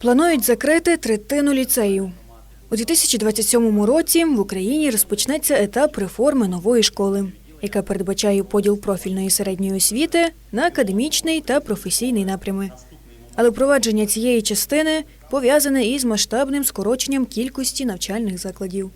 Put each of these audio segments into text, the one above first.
Планують закрити третину ліцеїв. У 2027 році в Україні розпочнеться етап реформи нової школи, яка передбачає поділ профільної середньої освіти на академічний та професійний напрями. Але впровадження цієї частини пов'язане із масштабним скороченням кількості навчальних закладів.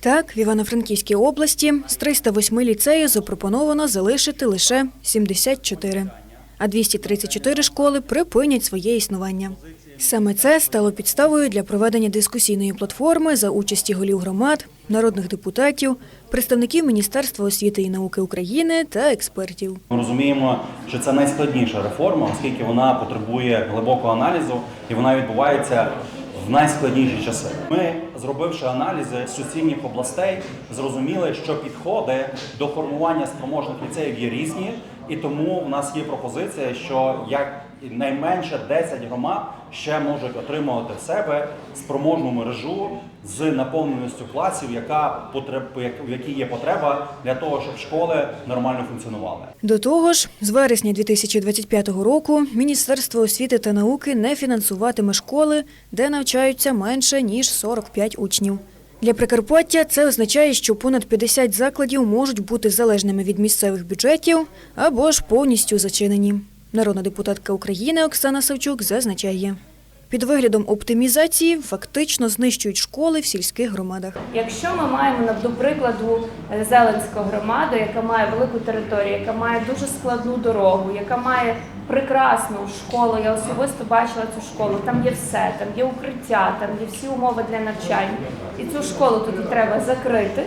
Так, в Івано-Франківській області з 308 ліцеїв запропоновано залишити лише 74, а 234 школи припинять своє існування. Саме це стало підставою для проведення дискусійної платформи за участі голів громад, народних депутатів, представників Міністерства освіти і науки України та експертів. Ми розуміємо, що це найскладніша реформа, оскільки вона потребує глибокого аналізу і вона відбувається в найскладніші часи. Ми, зробивши аналізи суцільних областей, зрозуміли, що підходи до формування спроможних ліцеїв є різні, і тому в нас є пропозиція, що як найменше 10 громад ще можуть отримувати в себе спроможну мережу з наповненістю класів, яка в якій є потреба для того, щоб школи нормально функціонували. До того ж, з вересня 2025 року Міністерство освіти та науки не фінансуватиме школи, де навчаються менше ніж 45 учнів. Для Прикарпаття це означає, що понад 50 закладів можуть бути залежними від місцевих бюджетів або ж повністю зачинені. Народна депутатка України Оксана Савчук зазначає. Під виглядом оптимізації фактично знищують школи в сільських громадах. Якщо ми маємо до прикладу е, Зеленську громаду, яка має велику територію, яка має дуже складну дорогу, яка має прекрасну школу, я особисто бачила цю школу. Там є все, там є укриття, там є всі умови для навчання. І цю школу тоді треба закрити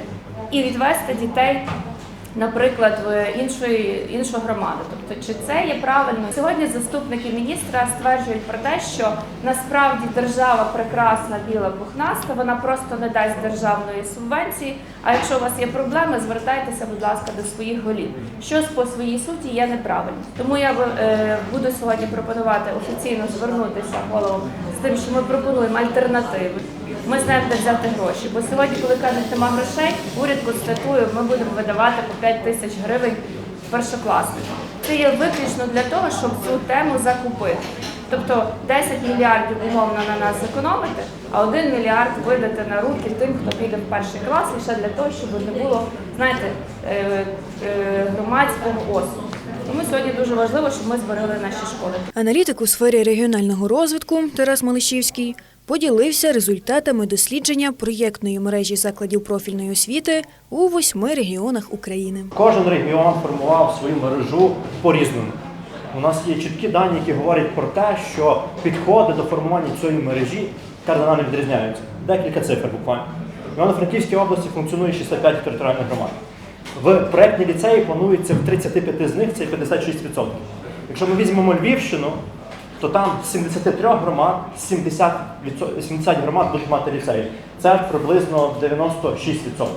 і відвести дітей. Наприклад, в іншої іншу громаду, тобто чи це є правильно сьогодні? Заступники міністра стверджують про те, що насправді держава прекрасна, біла пухнаста, вона просто не дасть державної субвенції. А якщо у вас є проблеми, звертайтеся, будь ласка, до своїх голів. Що по своїй суті є неправильно. Тому я е, буду сьогодні пропонувати офіційно звернутися головам з тим, що ми пропонуємо альтернативи. Ми знаємо, де взяти гроші. Бо сьогодні, коли кажуть, нема грошей, уряд констатує, ми будемо видавати по 5 тисяч гривень першокласникам. Це є виключно для того, щоб цю тему закупити. Тобто 10 мільярдів умовно на нас зекономити, а 1 мільярд видати на руки тим, хто піде в перший клас, лише для того, щоб не було, знаєте, е, е, громадського осуду. Тому сьогодні дуже важливо, щоб ми зберегли наші школи. Аналітик у сфері регіонального розвитку Тарас Малишівський поділився результатами дослідження проєктної мережі закладів профільної освіти у восьми регіонах України. Кожен регіон формував свою мережу по-різному. У нас є чіткі дані, які говорять про те, що підходи до формування цієї мережі кардинально відрізняються. Декілька цифр буквально. В Івано-Франківській області функціонує 65 територіальних громад. В проєктні ліцеї планується в 35 з них це 56%. Якщо ми візьмемо Львівщину, то там з 73 громад 70, 70 громад будуть мати ліцеї. Це приблизно 96%.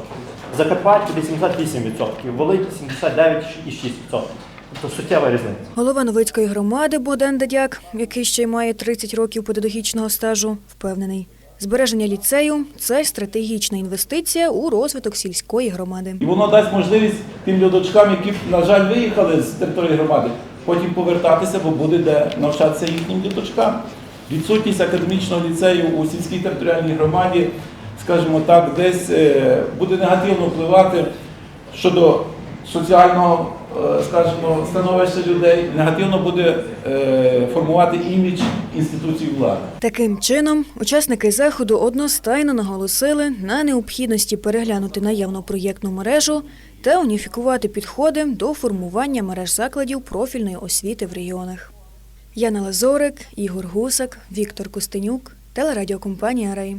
В Закарпатті 88%, Волинь 79,6%. Тобто суттєва різниця. Голова Новицької громади Богдан Дадяк, який ще й має 30 років педагогічного стажу, впевнений. Збереження ліцею це стратегічна інвестиція у розвиток сільської громади. І воно дасть можливість тим людочкам, які, на жаль, виїхали з території громади, потім повертатися, бо буде де навчатися їхнім діточкам. Відсутність академічного ліцею у сільській територіальній громаді, скажімо так, десь е, буде негативно впливати щодо соціального, скажімо, становища людей, негативно буде е, формувати імідж інституцій влади. Таким чином, учасники заходу одностайно наголосили на необхідності переглянути наявну проєктну мережу та уніфікувати підходи до формування мереж закладів профільної освіти в регіонах. Яна Лазорик, Ігор Гусак, Віктор Костенюк, телерадіокомпанія Рей.